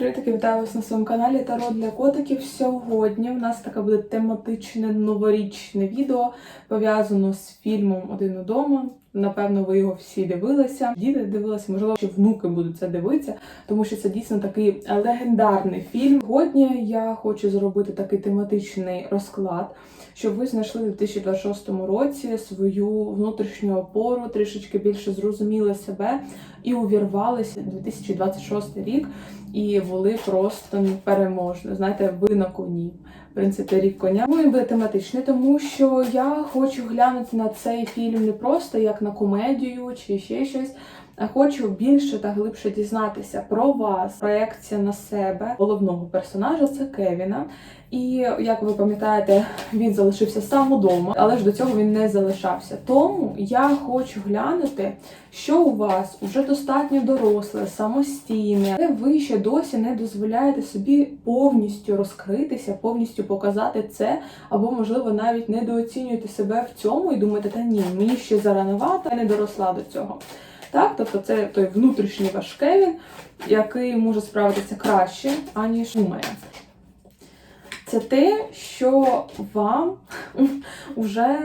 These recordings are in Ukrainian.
Привітки, вітаю вас на своєму каналі Таро для котиків. Сьогодні в нас таке буде тематичне новорічне відео, пов'язано з фільмом Один удома. Напевно, ви його всі дивилися. Діти дивилися, можливо, ще внуки будуть це дивитися, тому що це дійсно такий легендарний фільм. Сьогодні я хочу зробити такий тематичний розклад, щоб ви знайшли у 2026 році свою внутрішню опору, трішечки більше зрозуміли себе і увірвалися 2026 рік і були просто переможні. Знаєте, ви на коні. В принципі, рік коня. Ну і буде тематичний, тому що я хочу глянути на цей фільм не просто як на комедію чи ще щось. А хочу більше та глибше дізнатися про вас. Проекція на себе головного персонажа це Кевіна. І як ви пам'ятаєте, він залишився сам удома, але ж до цього він не залишався. Тому я хочу глянути, що у вас уже достатньо доросле, самостійне, але ви ще досі не дозволяєте собі повністю розкритися, повністю показати це, або, можливо, навіть недооцінюєте себе в цьому і думаєте, та ні, мені ще заранувато, я не доросла до цього. Так, тобто це той внутрішній ваш Кевін, який може справитися краще, аніж думає. Це те, що вам вже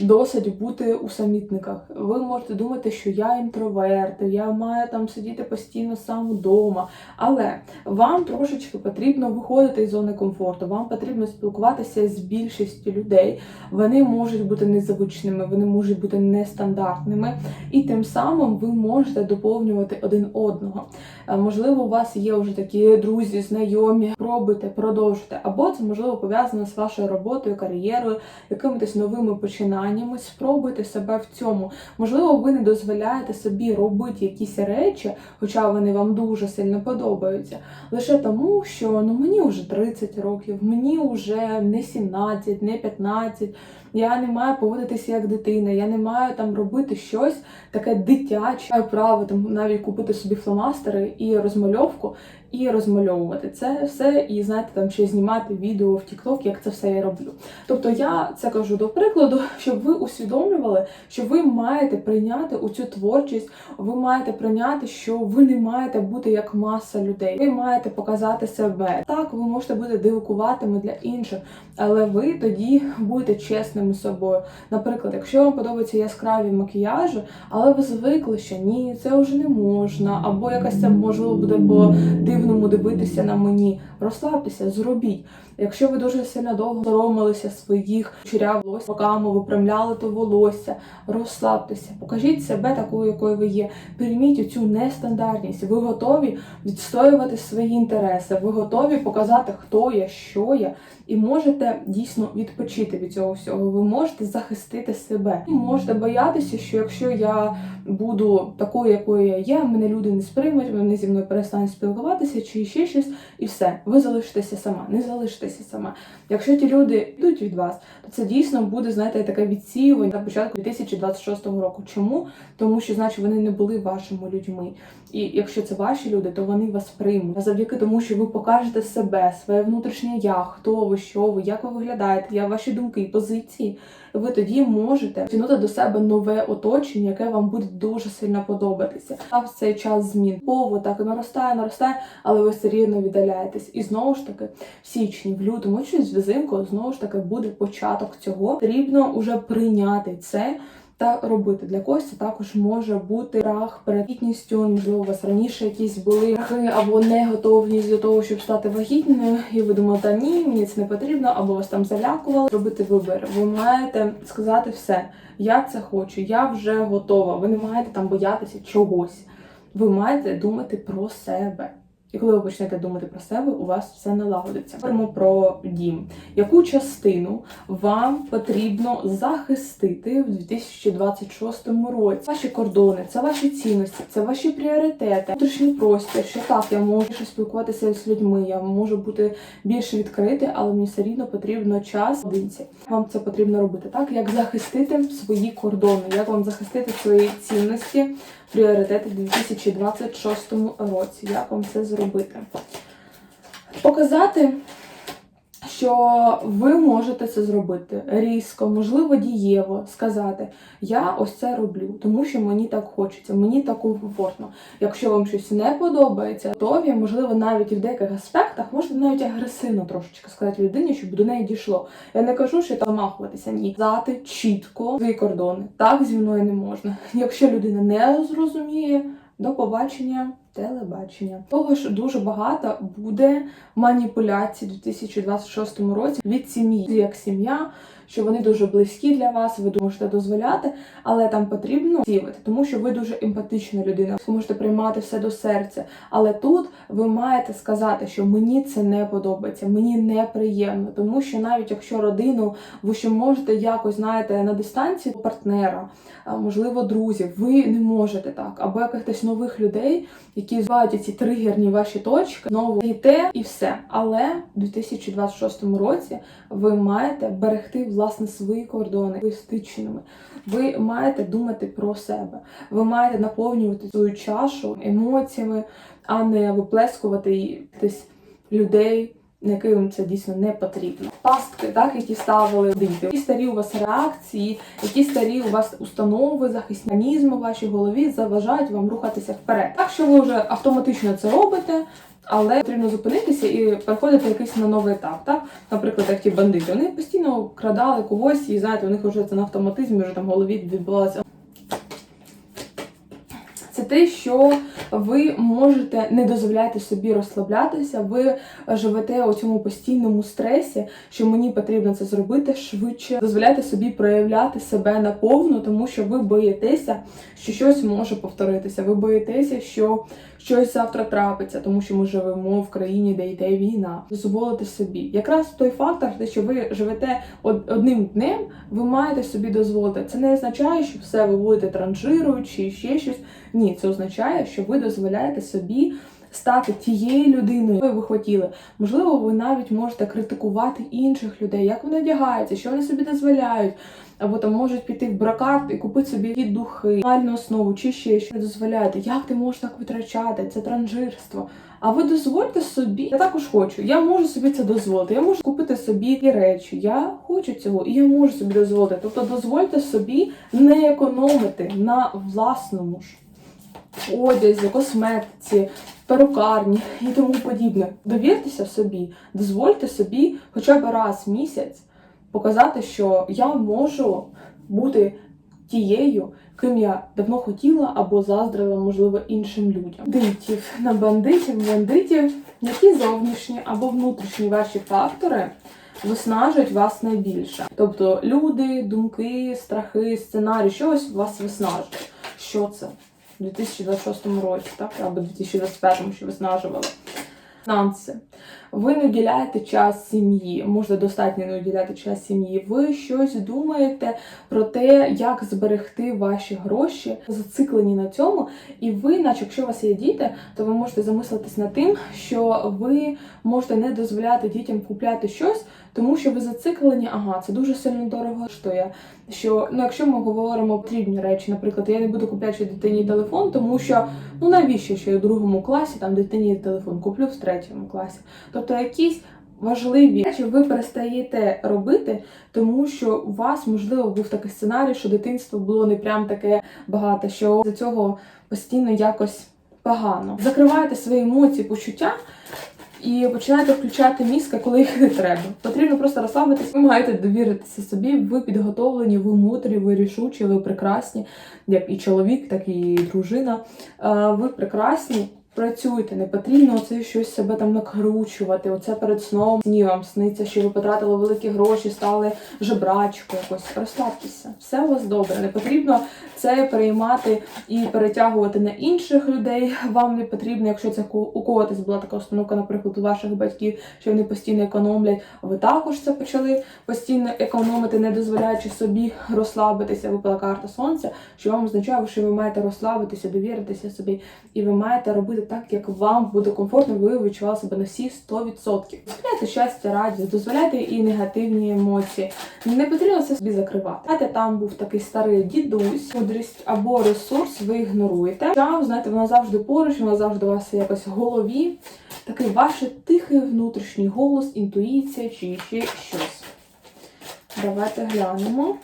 досить бути у самітниках. Ви можете думати, що я інтроверт, я маю там сидіти постійно сам вдома. Але вам трошечки потрібно виходити із зони комфорту, вам потрібно спілкуватися з більшістю людей. Вони можуть бути незвичними, вони можуть бути нестандартними, і тим самим ви можете доповнювати один одного. Можливо, у вас є вже такі друзі, знайомі, пробуйте, продовжуйте. Або це можливо пов'язано з вашою роботою, кар'єрою, якимись новими починаннями. Спробуйте себе в цьому. Можливо, ви не дозволяєте собі робити якісь речі, хоча вони вам дуже сильно подобаються. Лише тому, що ну мені вже 30 років, мені вже не 17, не 15. Я не маю поводитися як дитина, я не маю там робити щось таке дитяче. Маю право там навіть купити собі фломастери і розмальовку, і розмальовувати це все, і знаєте, там ще знімати відео в TikTok, як це все я роблю. Тобто я це кажу до прикладу, щоб ви усвідомлювали, що ви маєте прийняти у цю творчість, ви маєте прийняти, що ви не маєте бути як маса людей. Ви маєте показати себе. Так, ви можете бути дивакуватими для інших, але ви тоді будете чесними з собою. Наприклад, якщо вам подобаються яскраві макіяжі, але ви звикли, що ні, це вже не можна, або якась це можливо буде по дивному дивитися на мені. Розслабтеся, зробіть. Якщо ви дуже сильно довго соромилися своїх чуряв волосся, руками виправляли то волосся, розслабтеся, покажіть себе такою, якою ви є. Прийміть цю нестандартність. Ви готові відстоювати свої інтереси, ви готові показати, хто я, що я, і можете дійсно відпочити від цього всього. Ви можете захистити себе. Ви можете боятися, що якщо я буду такою, якою я є, мене люди не сприймуть, вони зі мною перестануть спілкуватися, чи ще щось, і все. Ви залишитеся сама, не залишитеся сама. Якщо ті люди йдуть від вас, то це дійсно буде, знаєте, таке відсіювання на початку 2026 року. Чому? Тому що, значить, вони не були вашими людьми. І якщо це ваші люди, то вони вас приймуть. А завдяки тому, що ви покажете себе, своє внутрішнє я, хто ви, що ви, як ви виглядаєте, як ваші думки, і позиції. Ви тоді можете тягнути до себе нове оточення, яке вам буде дуже сильно подобатися. А в цей час змін пово так наростає, наростає, але ви все рівно віддаляєтесь. І знову ж таки, в січні, в лютому, щось взимку, знову ж таки буде початок цього. Потрібно уже прийняти це. Та робити для когось це також може бути страх перед вагітністю, можливо, у вас раніше якісь були страхи або неготовність до того, щоб стати вагітною, і ви думали, та ні, мені це не потрібно, або вас там залякували. Робити вибір. Ви маєте сказати все. Я це хочу, я вже готова. Ви не маєте там боятися чогось. Ви маєте думати про себе. І коли ви почнете думати про себе, у вас все налагодиться. Говоримо про дім. Яку частину вам потрібно захистити в 2026 році? Ваші кордони, це ваші цінності, це ваші пріоритети, внутрішній простір. Що так, я можу спілкуватися з людьми, я можу бути більше відкритий, але мені все рідно потрібно час одинці. Вам це потрібно робити так, як захистити свої кордони, як вам захистити свої цінності, пріоритети в 2026 році. Як вам це зробити? Показати, що ви можете це зробити різко, можливо, дієво сказати: Я ось це роблю, тому що мені так хочеться, мені так комфортно. Якщо вам щось не подобається, готові, можливо, навіть і в деяких аспектах можете навіть агресивно трошечки сказати людині, щоб до неї дійшло. Я не кажу, що там махуватися, ні. Зати чітко свої кордони. Так зі мною не можна. Якщо людина не зрозуміє, до побачення, телебачення. Того ж дуже багато буде маніпуляцій у 2026 році від сім'ї, як сім'я, що вони дуже близькі для вас, ви можете дозволяти, але там потрібно сівати, тому що ви дуже емпатична людина, ви можете приймати все до серця. Але тут ви маєте сказати, що мені це не подобається, мені неприємно, тому що навіть якщо родину ви ще можете якось знаєте на дистанції партнера, можливо, друзів, ви не можете так, або якихось нових людей, які звають ці тригерні ваші точки, знову йти і все. Але в 2026 році ви маєте берегти власне свої кордони егоїстичними. Ви маєте думати про себе. Ви маєте наповнювати свою чашу емоціями, а не виплескувати десь людей. На яким це дійсно не потрібно. Пастки, так, які ставили діти, які старі у вас реакції, які старі у вас установи, захисні механізми в вашій голові заважають вам рухатися вперед. Так що ви вже автоматично це робите, але потрібно зупинитися і переходити якийсь на новий етап. Так? Наприклад, як ті бандити. Вони постійно крадали когось, і знаєте, у них вже це на автоматизмі, вже там голові відбувалося. Те, що ви можете не дозволяти собі розслаблятися, ви живете у цьому постійному стресі, що мені потрібно це зробити швидше. Дозволяйте собі проявляти себе наповну, тому що ви боїтеся, що щось може повторитися. Ви боїтеся, що щось завтра трапиться, тому що ми живемо в країні, де йде війна. Дозволити собі. Якраз той фактор, що ви живете од- одним днем, ви маєте собі дозволити. Це не означає, що все ви будете транжирою чи ще щось. Ні, це означає, що ви дозволяєте собі стати тією людиною, якою ви хотіли. Можливо, ви навіть можете критикувати інших людей, як вони одягаються, що вони собі дозволяють. Або там можуть піти в бракарт і купити собі якісь духи, реальну основу чи ще що не дозволяєте. Як ти можеш так витрачати? Це транжирство. А ви дозвольте собі, я також хочу. Я можу собі це дозволити. Я можу купити собі ті речі. Я хочу цього, і я можу собі дозволити. Тобто дозвольте собі не економити на власному ж одязі, косметиці, перукарні і тому подібне. Довіртеся собі, дозвольте собі хоча б раз в місяць показати, що я можу бути тією, ким я давно хотіла або заздрила, можливо, іншим людям. Бандитів на бандитів, бандитів, які зовнішні або внутрішні ваші фактори виснажують вас найбільше. Тобто люди, думки, страхи, сценарій, щось вас виснажує. Що це? У 2026 році, так? Або 2021, що виснажували. Фінанси. Ви не уділяєте час сім'ї, можна достатньо не уділяти час сім'ї. Ви щось думаєте про те, як зберегти ваші гроші, зациклені на цьому. І ви, наче якщо у вас є діти, то ви можете замислитись над тим, що ви можете не дозволяти дітям купляти щось, тому що ви зациклені, ага, це дуже сильно дорого коштує. Що ну, якщо ми говоримо потрібні речі, наприклад, я не буду купляти дитині телефон, тому що ну навіщо що я в другому класі там дитині телефон куплю в третьому класі. Тобто якісь важливі речі ви перестаєте робити, тому що у вас можливо був такий сценарій, що дитинство було не прям таке багато, що за цього постійно якось погано. Закривайте свої емоції, почуття. І починаєте включати мізки, коли їх не треба. Потрібно просто розслабитися. Ви маєте довіритися собі. Ви підготовлені, ви мудрі, ви рішучі, ви прекрасні, як і чоловік, так і дружина. Е, Ви прекрасні. Працюйте, не потрібно оце щось себе там накручувати. Оце перед сном сні вам сниться, що ви потратили великі гроші, стали жебрачкою якось. Розслабтеся, все у вас добре. Не потрібно це переймати і перетягувати на інших людей. Вам не потрібно, якщо це у когось була така установка, наприклад, у ваших батьків, що вони постійно економлять. Ви також це почали постійно економити, не дозволяючи собі розслабитися. Випала карта сонця, що вам означає, що ви маєте розслабитися, довіритися собі, і ви маєте робити так, як вам буде комфортно, ви відчували себе на всі 100%. Дозволяйте щастя, радість, дозволяйте і негативні емоції. Не потрібно це собі закривати. Знаєте, там був такий старий дідусь, мудрість або ресурс ви ігноруєте. Хоча, знаєте, вона завжди поруч, вона завжди у вас якось в голові. Такий ваш тихий внутрішній голос, інтуїція чи ще щось. Давайте глянемо.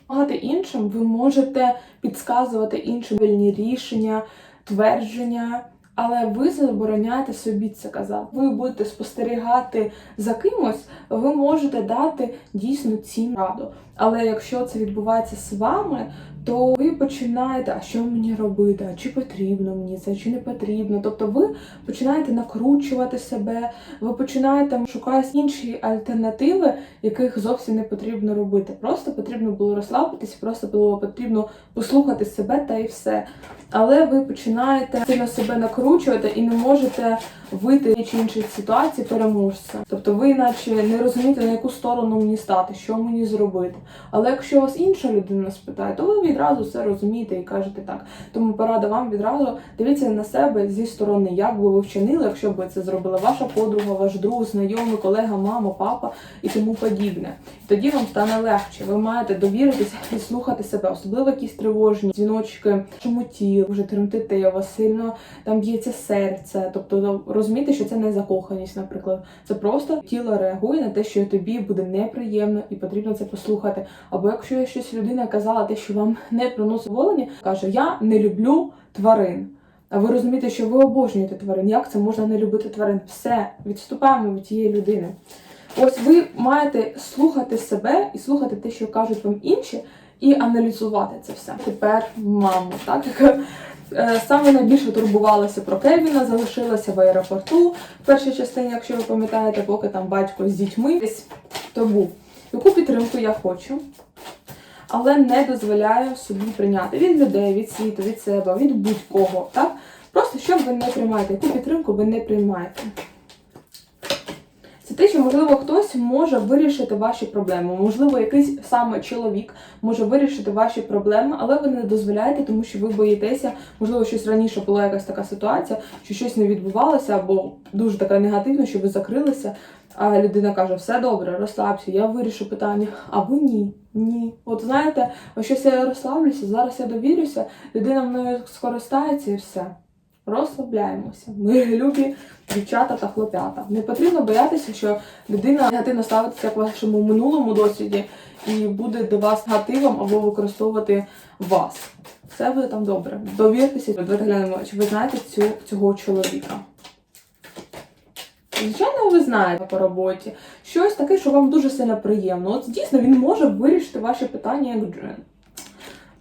Допомагати іншим, ви можете підказувати іншим вільні рішення, твердження, але ви забороняєте собі це казати. Ви будете спостерігати за кимось, ви можете дати дійсно цінну раду. Але якщо це відбувається з вами, то ви починаєте, а що мені робити, чи потрібно мені це, чи не потрібно. Тобто ви починаєте накручувати себе, ви починаєте шукати інші альтернативи, яких зовсім не потрібно робити. Просто потрібно було розслабитись, просто було потрібно послухати себе та і все. Але ви починаєте сильно себе накручувати і не можете вийти чи іншої ситуації переможця. Тобто ви наче не розумієте, на яку сторону мені стати, що мені зробити. Але якщо вас інша людина спитає, то ви відразу все розумієте і кажете так. Тому порада вам відразу дивіться на себе зі сторони, як би ви вчинили, якщо б це зробила ваша подруга, ваш друг, знайомий, колега, мама, папа і тому подібне. Тоді вам стане легше. Ви маєте довіритися і слухати себе, особливо якісь тривожні дзвіночки, чому тіло, вже тремтите, у вас сильно там б'ється серце. Тобто розумієте, що це не закоханість, наприклад. Це просто тіло реагує на те, що тобі буде неприємно і потрібно це послухати. Або якщо є щось людина казала те, що вам не приносить волення, каже: Я не люблю тварин. А ви розумієте, що ви обожнюєте тварин. Як це можна не любити тварин? Все, відступаємо від тієї людини. Ось ви маєте слухати себе і слухати те, що кажуть вам інші, і аналізувати це все. Тепер маму, так яка е, саме найбільше турбувалася про Кевіна, залишилася в аеропорту в першій частині, якщо ви пам'ятаєте, поки там батько з дітьми десь то був. Яку підтримку я хочу, але не дозволяю собі прийняти від людей, від світу, від себе, від будь-кого. Так? Просто що ви не приймаєте, яку підтримку ви не приймаєте. Це те, що, можливо, хтось може вирішити ваші проблеми. Можливо, якийсь саме чоловік може вирішити ваші проблеми, але ви не дозволяєте, тому що ви боїтеся, можливо, щось раніше була якась така ситуація, що щось не відбувалося, або дуже така негативна, що ви закрилися. А людина каже, все добре, розслабся, я вирішу питання. А ви ні. Ні. От знаєте, ось щось я розслаблюся, зараз я довірюся, людина мною скористається і все. Розслабляємося. Ми любі дівчата та хлопята. Не потрібно боятися, що людина негативно ставиться к вашому минулому досвіді і буде до вас негативом або використовувати вас. Все буде там добре. Довіртеся, давайте глянемо, чи ви знаєте цю, цього чоловіка. Звичайно, ви знаєте по роботі щось таке, що вам дуже сильно приємно. От дійсно він може вирішити ваші питання як джин.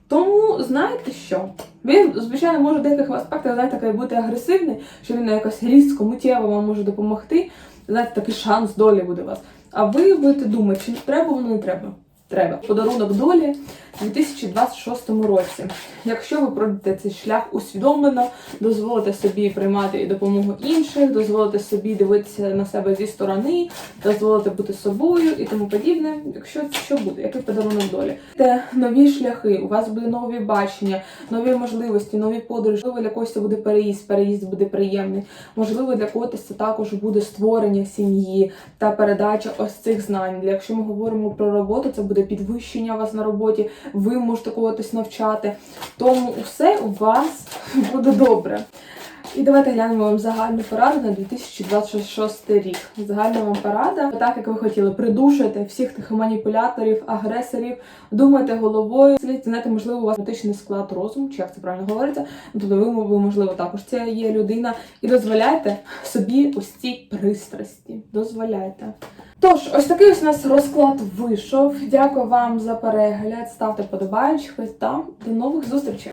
Тому знаєте що? Він, звичайно, може в деяких аспектах знаєте, бути агресивний, що він якось різко, миттєво вам може допомогти. Знаєте, такий шанс долі буде у вас. А ви будете думати, чи треба воно не треба. Треба. Подарунок долі у 2026 році. Якщо ви пройдете цей шлях усвідомлено, дозволите собі приймати допомогу інших, дозволите собі дивитися на себе зі сторони, дозволите бути собою і тому подібне. Якщо що буде, який подарунок долі? Це нові шляхи, у вас буде нові бачення, нові можливості, нові подорожі. Можливо, для когось це буде переїзд, переїзд буде приємний. Можливо, для когось це також буде створення сім'ї та передача ось цих знань. Якщо ми говоримо про роботу, це буде підвищення вас на роботі, ви можете когось навчати. Тому все у вас буде добре. І давайте глянемо вам загальну пораду на 2026 рік. Загальна вам порада, так як ви хотіли, придушуйте всіх тих маніпуляторів, агресорів, думайте головою, слід знаєте, можливо, у вас критичний склад розуму, чи як це правильно говориться. Тобто ви, можливо, також це є людина. І дозволяйте собі ось ці пристрасті. Дозволяйте. Тож, ось такий ось у нас розклад вийшов. Дякую вам за перегляд. Ставте подобаєчки та до нових зустрічей.